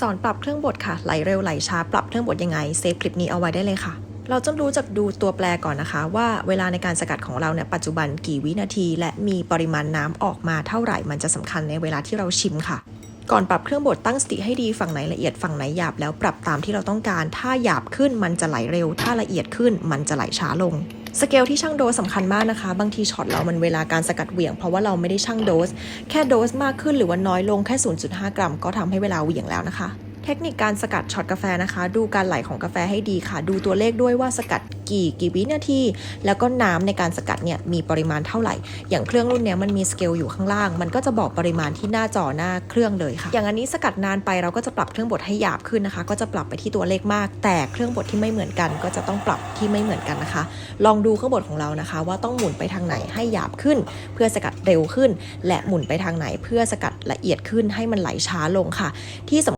สอนปรับเครื่องบดค่ะ ไหลเร็วไหลช้า ปรับเครื่องบดยังไง เซฟคลิปนี้เอาไว้ได้เลยค่ะ เราจะรู้จักดูตัวแปรก่อนนะคะ ว่าเวลาในการสกัดของเราเนี่ยปัจจุบันกี่วินาที และมีปริมาณน้ำออกมาเท่าไหร่มันจะสำคัญในเวลาที่เราชิมค่ะ ก่อนปรับเครื่องบดตั้งสติให้ดีฝั่งไหนละเอียดฝั่งไหนหยาบแล้วปรับตามที่เราต้องการ ถ้าหยาบขึ้นมันจะไหลเร็ว ถ้าละเอียดขึ้นมันจะไหลช้าลง สเกลที่ช่างโดสสำคัญมากนะคะ บางทีช็อตเรามันเวลาการสกัดเหวี่ยง เพราะว่าเราไม่ได้ช่างโดส แค่โดสมากขึ้นหรือว่าน้อยลงแค่ 0.5 กรัม ก็ทำให้เวลาเหวี่ยงแล้วนะคะ เทคนิคการสกัดช็อตกาแฟนะคะ ดูการไหลของกาแฟให้ดีค่ะ ดูตัวเลขด้วยว่าสกัดกี่กี่วินาที แล้วก็น้ำในการสกัดเนี่ยมีปริมาณเท่าไหร่ อย่างเครื่องรุ่นนี้มันมีสเกลอยู่ข้างล่าง มันก็จะบอกปริมาณที่หน้าจอหน้าเครื่องเลยค่ะ อย่างอันนี้สกัดนานไปเราก็จะปรับเครื่องบดให้หยาบขึ้นนะคะ ก็จะปรับไปที่ตัวเลขมาก แต่เครื่องบดที่ไม่เหมือนกัน ก็จะต้องปรับที่ไม่เหมือนกันนะคะ ลองดูเครื่องบดของเรานะคะ ว่าต้องหมุนไปทางไหนให้หยาบขึ้น เพื่อสกัดเร็วขึ้น และหมุนไปทางไหนเพื่อสกัดละเอียดขึ้นให้มันไหลช้าลงค่ะ ที่สำ